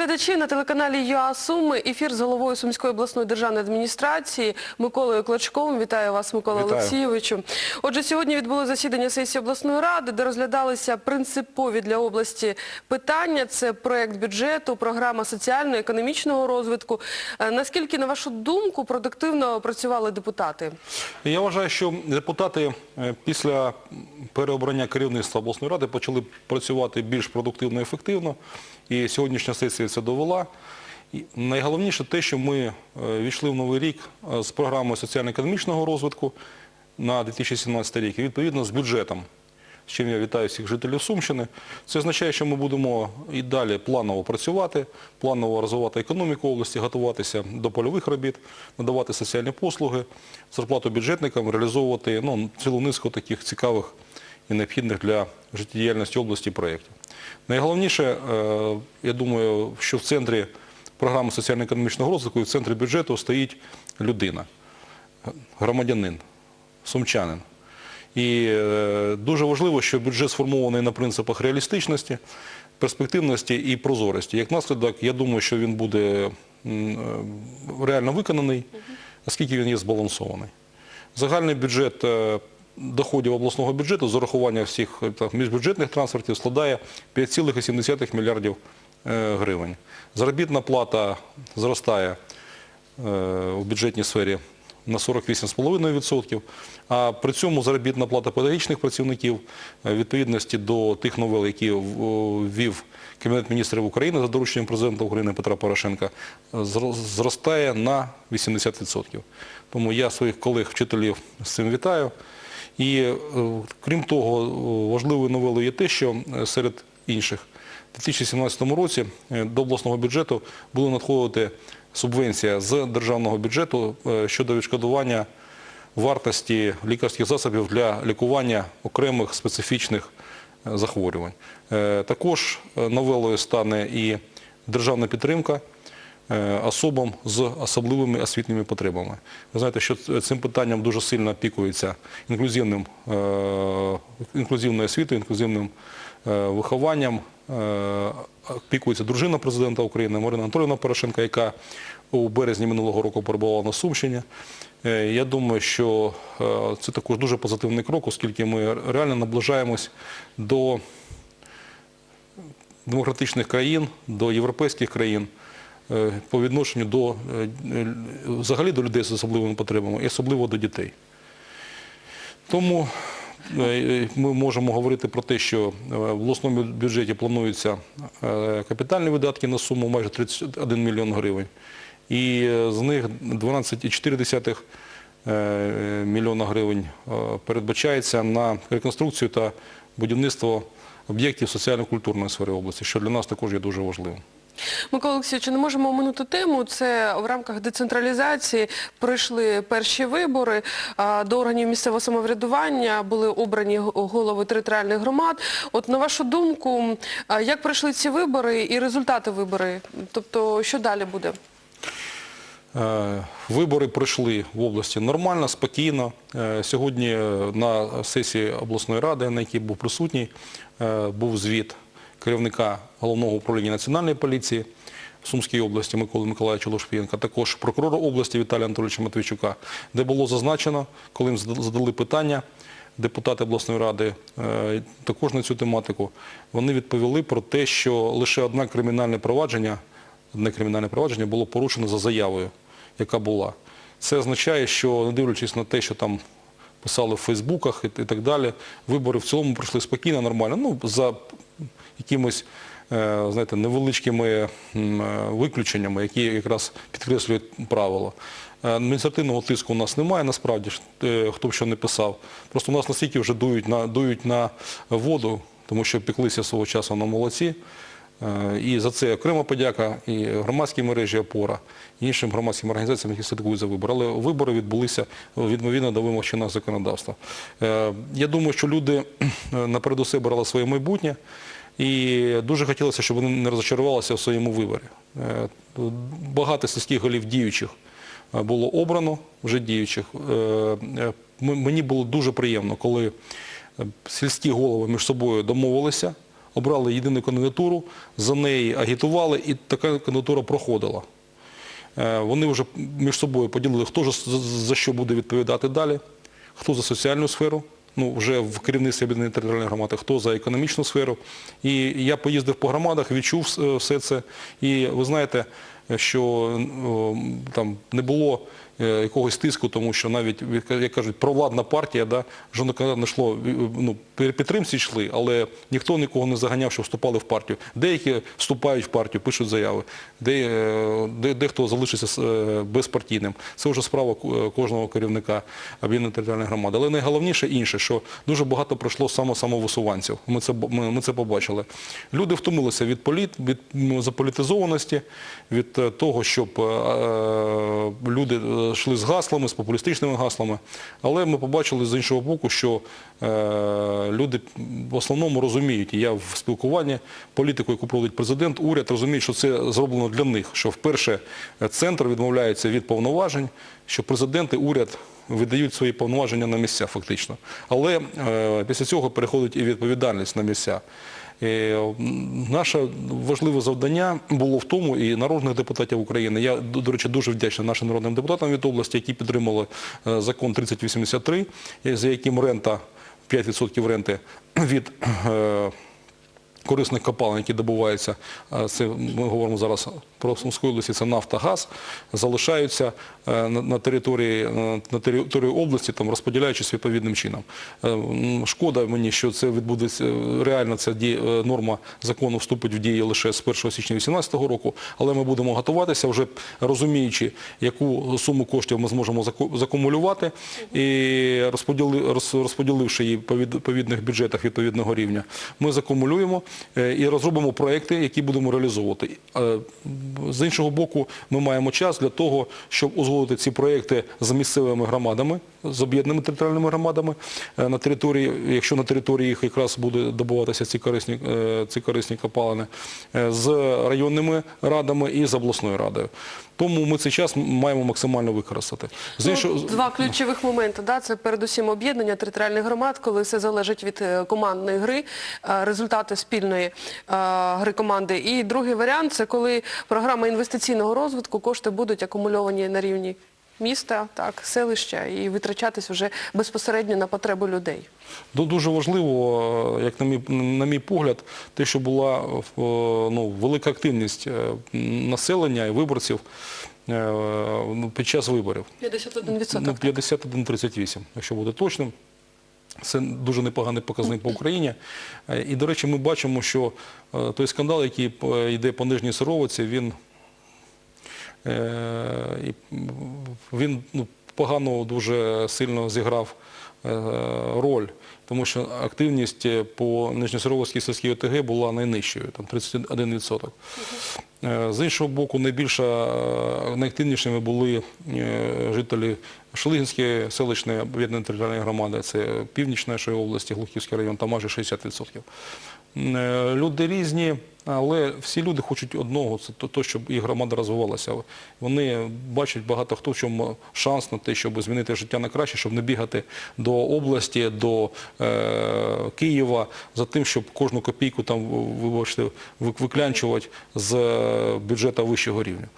глядачі на телеканалі ЮА Суми. Ефір з головою Сумської обласної державної адміністрації Миколою Клочковим. Вітаю вас, Микола Вітаю. Олексійовичу. Отже, сьогодні відбуло засідання сесії обласної ради, де розглядалися принципові для області питання. Це проект бюджету, програма соціально-економічного розвитку. Е, Наскільки, на вашу думку, продуктивно працювали депутати? Я вважаю, що депутати е, після переобрання керівництва обласної ради почали працювати більш продуктивно і ефективно. І сьогоднішня сесія це довела. І найголовніше те, що ми е, війшли в новий рік е, з програмою соціально-економічного розвитку на 2017 рік і відповідно з бюджетом. З чим я вітаю всіх жителів Сумщини. Це означає, що ми будемо і далі планово працювати, планово розвивати економіку області, готуватися до польових робіт, надавати соціальні послуги, зарплату бюджетникам, реалізовувати ну, цілу низку таких цікавих і необхідних для життєдіяльності області проєктів. Найголовніше, е, я думаю, що в центрі програми соціально-економічного розвитку і в центрі бюджету стоїть людина, громадянин, сумчанин. І е, дуже важливо, що бюджет сформований на принципах реалістичності, перспективності і прозорості. Як наслідок, я думаю, що він буде е, реально виконаний, оскільки він є збалансований. Загальний бюджет доходів обласного бюджету з урахування всіх е, міжбюджетних трансфертів складає 5,7 мільярдів е, гривень. Заробітна плата зростає е, у бюджетній сфері на 48,5%, а при цьому заробітна плата педагогічних працівників в відповідності до тих новел, які ввів Кабінет міністрів України за дорученням президента України Петра Порошенка, зростає на 80%. Тому я своїх колег-вчителів з цим вітаю. І е, крім того, е, важливою новелою є те, що е, серед інших у 2017 році до обласного бюджету буде надходити субвенція з державного бюджету щодо відшкодування вартості лікарських засобів для лікування окремих специфічних захворювань. Також новелою стане і державна підтримка особам з особливими освітніми потребами. Ви знаєте, що цим питанням дуже сильно опікується інклюзивним, е, інклюзивною освітою, інклюзивним е, вихованням. Е, Опікується дружина президента України Марина Анатолійовна Порошенка, яка у березні минулого року перебувала на Сумщині. Е, Я думаю, що е, це також дуже позитивний крок, оскільки ми реально наближаємось до демократичних країн, до європейських країн е, по відношенню до, е, е, взагалі до людей з особливими потребами і особливо до дітей. Тому е, ми можемо говорити про те, що е, в обласному бюджеті плануються е, капітальні видатки на суму майже 31 мільйон гривень. І е, з них 12,4 е, мільйона гривень е, передбачається на реконструкцію та будівництво об'єктів соціально-культурної сфери області, що для нас також є дуже важливим. Микола Олексійович, не можемо оминути тему. Це в рамках децентралізації пройшли перші вибори. До органів місцевого самоврядування були обрані голови територіальних громад. От на вашу думку, як пройшли ці вибори і результати вибори? Тобто, що далі буде? Е, Вибори пройшли в області нормально, спокійно. Е, Сьогодні е, на сесії обласної ради, на якій був присутній, був звіт керівника Головного управління Національної поліції в Сумській області Миколи Миколаївича Лошпієнка, також прокурора області Віталія Анатолійовича Матвійчука, де було зазначено, коли їм задали питання, депутати обласної ради е, також на цю тематику, вони відповіли про те, що лише одне кримінальне провадження одне кримінальне провадження було порушено за заявою, яка була. Це означає, що не дивлячись на те, що там писали в Фейсбуках і так далі, вибори в цілому пройшли спокійно, нормально. Ну, за якимось е, знаєте, невеличкими е, виключеннями, які якраз підкреслюють правила. Е, Адміністративного тиску у нас немає, насправді, хто б що не писав. Просто у нас настільки вже дують на, дують на воду, тому що пеклися свого часу на молодці. І за це окрема подяка і громадській мережі «Опора», і іншим громадським організаціям, які слідкують за вибори. Але вибори відбулися відповідно до вимог чинного законодавства. Я думаю, що люди е, наперед усе брали своє майбутнє. І дуже хотілося, щоб вони не розчарувалися в своєму виборі. Е, Багато сільських голів діючих е, було обрано, вже діючих. Е, Мені було дуже приємно, коли сільські голови між собою домовилися, обрали єдину кандидатуру, за неї агітували і така кандидатура проходила. Вони вже між собою поділили, хто ж за що буде відповідати далі, хто за соціальну сферу, ну вже в керівництві об'єднаної територіальної громади, хто за економічну сферу. І я поїздив по громадах, відчув е, все це. І ви знаєте, що там не було якогось тиску, тому що навіть, як кажуть, провладна партія, да, жодного не йшло, е, ну, пі- підтримці йшли, але ніхто нікого не заганяв, що вступали в партію. Деякі вступають в партію, пишуть заяви, де, е, де, дехто залишиться е, безпартійним. Це вже справа кожного керівника об'єднаної територіальної громади. Але найголовніше інше, що дуже багато пройшло саме самовисуванців. Ми це, ми, ми це побачили. Люди втомилися від, політ, від заполітизованості, від е, того, щоб е, е, люди е, йшли з гаслами, з популістичними гаслами. Але ми побачили з іншого боку, що е, люди в основному розуміють, і я в спілкуванні політику, яку проводить президент, уряд розуміє, що це зроблено для них, що вперше центр відмовляється від повноважень, що президент і уряд видають свої повноваження на місця фактично. Але е, після цього переходить і відповідальність на місця. Е, Наше важливе завдання було в тому, і народних депутатів України, я, до речі, дуже вдячний нашим народним депутатам від області, які підтримали е, закон 3083, е, за яким рента, 5% ренти від корисних копалин, які добуваються, це ми говоримо зараз про Сумську області, це нафта, газ, залишаються е, на території, е, на території області, там, розподіляючись відповідним чином. Е, Шкода мені, що це відбудеться, реально ця норма закону вступить в дію лише з 1 січня 2018 року, але ми будемо готуватися, вже розуміючи, яку суму коштів ми зможемо закумулювати і розподіливши її від- відповідних бюджетах відповідного рівня, ми закумулюємо і розробимо проекти, які будемо реалізовувати. Е, З іншого боку, ми маємо час для того, щоб узгодити ці проекти з місцевими громадами, з об'єднаними територіальними громадами е, на території, якщо на території їх якраз буде добуватися ці корисні, е, ці корисні копалини, е, з районними радами і з обласною радою. Тому ми цей час маємо максимально використати. З Ну, іншого- Два ключових моменти. Да? Це передусім об'єднання територіальних громад, коли все залежить від е, командної гри, е, результати спільної е, гри команди. І другий варіант це коли програма інвестиційного розвитку, кошти будуть акумульовані на рівні міста, так, селища і витрачатись вже безпосередньо на потреби людей. Ну, Дуже важливо, е, як на мій, на мій погляд, те, що була е, ну, велика активність населення і виборців ну, під час виборів. 51%. Ну, 51-38, якщо буде точним. Це дуже непоганий показник по Україні. Е, І, до речі, ми бачимо, що е, той скандал, який йде по Нижній Сировиці, він, е, він ну, погано дуже сильно зіграв е, роль, тому що активність е, по Нижньосировській сільській ОТГ була найнижчою, там 31%. Е, З іншого боку, найбільша, е, найактивнішими були е, жителі Шлигінської селищної об'єднаної територіальної громади, це північ нашої області, Глухівський район, там майже 60%. Е, Люди різні, але всі люди хочуть одного, це то- щоб і громада розвивалася. Вони бачать багато хто в чому шанс на те, щоб змінити життя на краще, щоб не бігати до області, до е, Києва за тим, щоб кожну копійку там, вибачте, вик- виклянчувати з е, бюджету вищого рівня.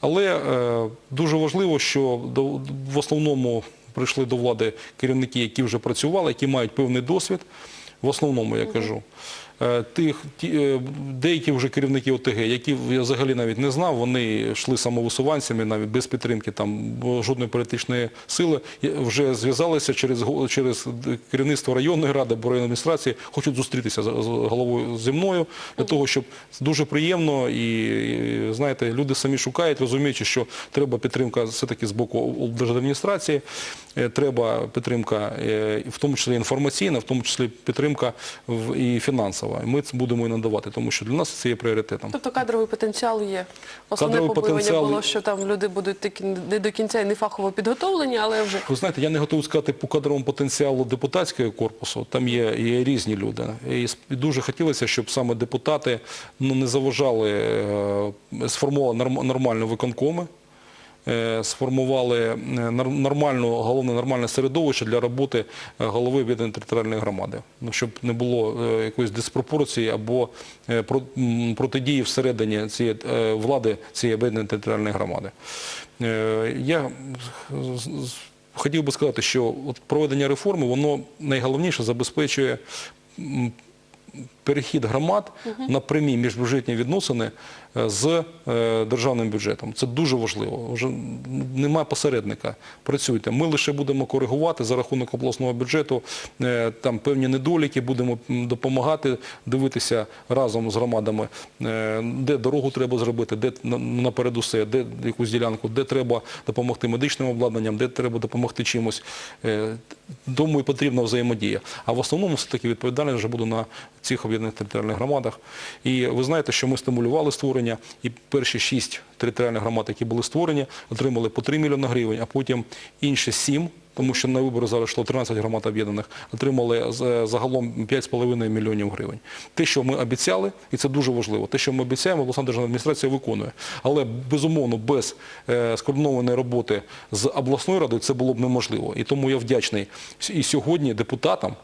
Але е, дуже важливо, що до, в основному прийшли до влади керівники, які вже працювали, які мають певний досвід. В основному я кажу. Е, Тих, ті, е, деякі вже керівники ОТГ, які я взагалі навіть не знав, вони йшли самовисуванцями, навіть без підтримки там жодної політичної сили, вже зв'язалися через, через керівництво районної ради або районної адміністрації, хочуть зустрітися з, головою зі мною, для того, щоб дуже приємно і, знаєте, люди самі шукають, розуміючи, що треба підтримка все-таки з боку облдержадміністрації, е, треба підтримка, в тому числі інформаційна, в тому числі підтримка і фінансова. І Ми це будемо і надавати, тому що для нас це є пріоритетом. Тобто кадровий потенціал є. Основне Кадровий побоювання потенціал- було, що там люди будуть такі не до кінця і не фахово підготовлені, але вже Ви знаєте, я не готовий сказати по кадровому потенціалу депутатського корпусу. Там є, є різні люди. І дуже хотілося, щоб саме депутати ну, не заважали, е, сформували норм- нормально виконкоми. Е, сформували е, нормальну, головне нормальне середовище для роботи е, голови об'єднаної територіальної громади. Ну, щоб не було якоїсь диспропорції або протидії всередині цієї влади цієї об'єднаної територіальної громади. Я хотів би сказати, що проведення реформи, воно найголовніше забезпечує перехід громад на прямі міжбюджетні відносини е, з е, державним бюджетом. Це дуже важливо. Вже немає посередника. Працюйте. Ми лише будемо коригувати за рахунок обласного бюджету е, там певні недоліки, будемо допомагати дивитися разом з громадами, де дорогу треба зробити, де наперед усе, де якусь ділянку, де треба допомогти медичним обладнанням, де треба допомогти чимось. Тому і потрібна взаємодія. А в основному все-таки відповідальність вже буде на цих об'єднаних територіальних громадах. І ви знаєте, що ми стимулювали створення, і перші шість територіальних громад, які були створені, отримали по 3 мільйони гривень, а потім інші 7, тому що на вибори зараз йшло 13 громад об'єднаних, отримали загалом 5,5 мільйонів гривень. Те, що ми обіцяли, і це дуже важливо, те, що ми обіцяємо, обласна державна адміністрація виконує. Але, безумовно, без е, скоординованої роботи з обласною радою це було б неможливо. І тому я вдячний і сьогодні депутатам,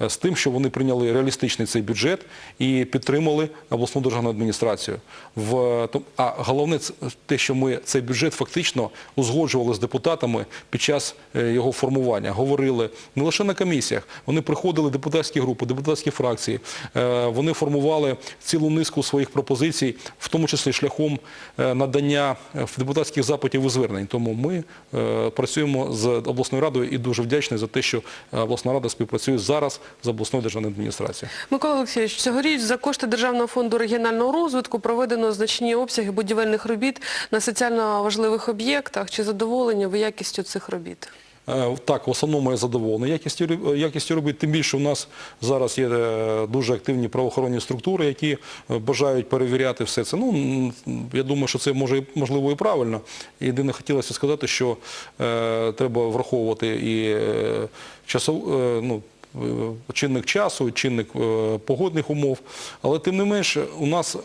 з тим, що вони прийняли реалістичний цей бюджет і підтримали обласну державну адміністрацію. В, а головне те, що ми цей бюджет фактично узгоджували з депутатами під час е, його формування. Говорили не лише на комісіях, вони приходили депутатські групи, депутатські фракції, е, вони формували цілу низку своїх пропозицій, в тому числі шляхом е, надання е, депутатських запитів і звернень. Тому ми е, працюємо з обласною радою і дуже вдячні за те, що е, обласна рада співпрацює зараз з обласною державною адміністрацією. Микола Олексійович, цьогоріч за кошти Державного фонду регіонального розвитку проведено значні обсяги будівельних робіт на соціально важливих об'єктах. Чи задоволені ви якістю цих робіт? Е, Так, в основному я задоволений якістю, якістю робіт. Тим більше у нас зараз є е, дуже активні правоохоронні структури, які е, бажають перевіряти все це. Ну, я думаю, що це може можливо і правильно. Єдине хотілося сказати, що е, треба враховувати і е, часов, е, ну, чинник часу, чинник е, погодних умов. Але тим не менше, у нас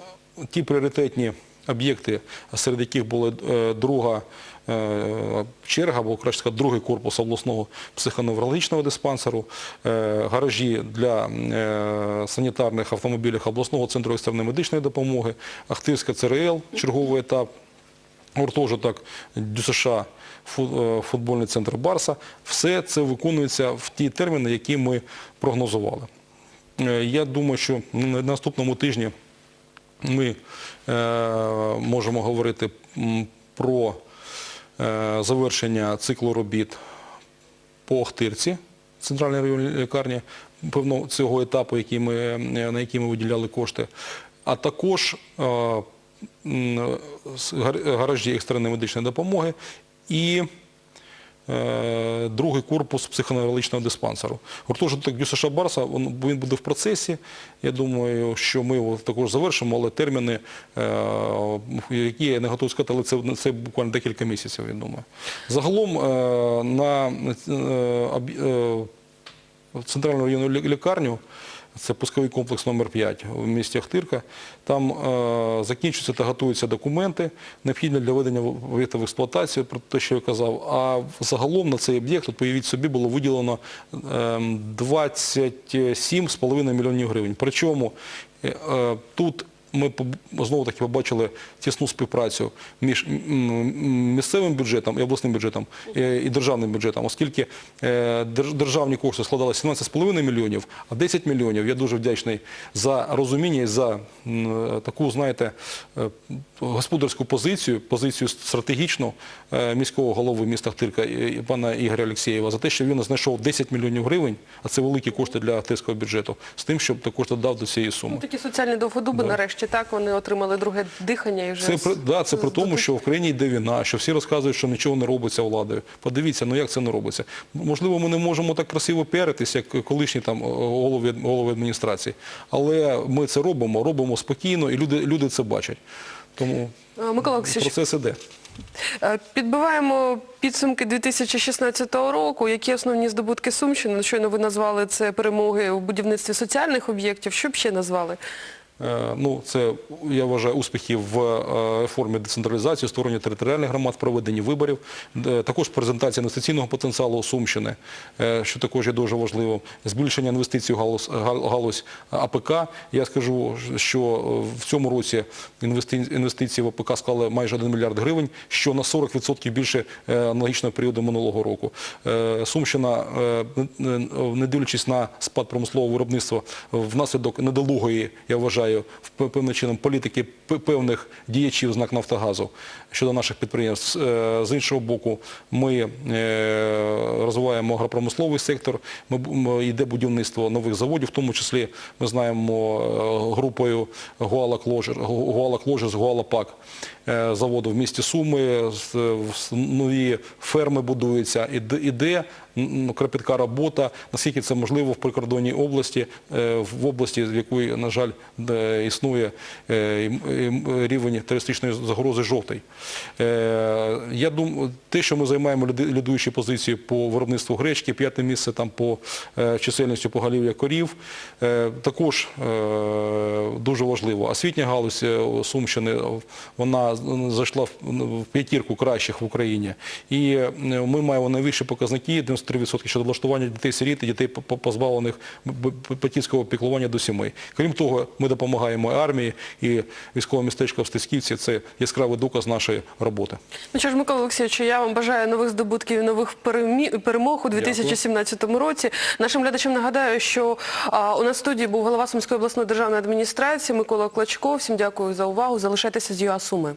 ті пріоритетні об'єкти, серед яких була е, друга е, черга, або краще сказати, другий корпус обласного психоневрологічного диспансеру, е, гаражі для е, санітарних автомобілів обласного центру екстреної медичної допомоги, Ахтирська ЦРЛ, черговий етап, гуртожиток ДЮСШ, е, футбольний центр Барса. Все це виконується в ті терміни, які ми прогнозували. Е, Я думаю, що на наступному тижні ми е, можемо говорити про завершення циклу робіт по Охтирці, центральній районній лікарні, певно, цього етапу, на який ми виділяли кошти, а також гаражі екстреної медичної допомоги і е, другий корпус психоневрологічного диспансеру. Гуртожиток ДЮСШ Барса, він буде в процесі. Я думаю, що ми його також завершимо, але терміни, е, які я не готовий сказати, але це, це буквально декілька місяців, я думаю. Загалом е, на центральну районну лікарню, це пусковий комплекс номер 5 в місті Ахтирка. Там е, закінчуються та готуються документи, необхідні для введення об'єкта в експлуатацію, про те, що я казав. А загалом на цей об'єкт, от появіть собі, було виділено ем, 27,5 мільйонів гривень. Причому е, е, тут ми знову таки побачили тісну співпрацю між місцевим бюджетом і обласним бюджетом е, і державним бюджетом, оскільки е, державні кошти складали 17,5 мільйонів, а 10 мільйонів. Я дуже вдячний за розуміння і за таку, знаєте, е, господарську позицію, позицію стратегічну міського голови міста Хтирка пана Ігоря Олексєєва за те, що він знайшов 10 мільйонів гривень, а це великі кошти для Ахтирського бюджету, з тим, щоб також додав до цієї суми. Ну, такі соціальні довгодуби, нарешті, так, вони отримали друге дихання і вже... Це, з- при, да, це при тому, що в країні йде війна, що всі розказують, що нічого не робиться владою. Подивіться, ну як це не робиться. Можливо, ми не можемо так красиво піаритися, як колишні там голови, голови адміністрації. Але ми це робимо, робимо спокійно, і люди, люди це бачать. Тому Е, Микола процес іде. Е, Підбиваємо підсумки 2016 року. Які основні здобутки Сумщини? Щойно ви назвали це перемоги в будівництві соціальних об'єктів. Що б ще назвали? Е, Ну, це, я вважаю, успіхи в е, реформі децентралізації, створення територіальних громад, проведенні виборів, також презентація інвестиційного потенціалу Сумщини, е, що також є дуже важливим, збільшення інвестицій в галузь, АПК. Я скажу, що в цьому році інвестиції в АПК склали майже 1 мільярд гривень, що на 40% більше аналогічного періоду минулого року. Сумщина, не дивлячись на спад промислового виробництва, внаслідок недолугої, я вважаю, в певним чином політики певних діячів знак Нафтогазу щодо наших підприємств. Е, З іншого боку, ми е, розвиваємо агропромисловий сектор, йде будівництво нових заводів, в тому числі ми знаємо е, групою Гуала Кложер, Гуала Кложер, Гуала Пак заводу в місті Суми, з- з- нові ферми будуються, іде, кропітка робота, наскільки це можливо в прикордонній області, е, в області, в якої, на жаль, існує е, ім- ім- рівень терористичної загрози жовтий. Е, Я думаю, те, що ми займаємо лідуючі позиції по виробництву гречки, п'яте місце там по е, чисельності поголів'я корів, е, також е, дуже важливо. Освітня галузь е, Сумщини, вона зайшла в- п'ятірку кращих в Україні. І е, ми маємо найвищі показники, 93% щодо влаштування дітей-сиріт і дітей по- по- позбавлених батьківського піклування до сімей. Крім того, ми допомагаємо армії і військове містечко в Стисківці – це яскравий доказ нашої роботи. Ну що ж, Микола Олексійович, я вам бажаю нових здобутків і нових перемог у 2017 році. Нашим глядачам нагадаю, що а, у нас в студії був голова Сумської обласної державної адміністрації Микола Клачко. Всім дякую за увагу. Залишайтеся з ЮА Суми.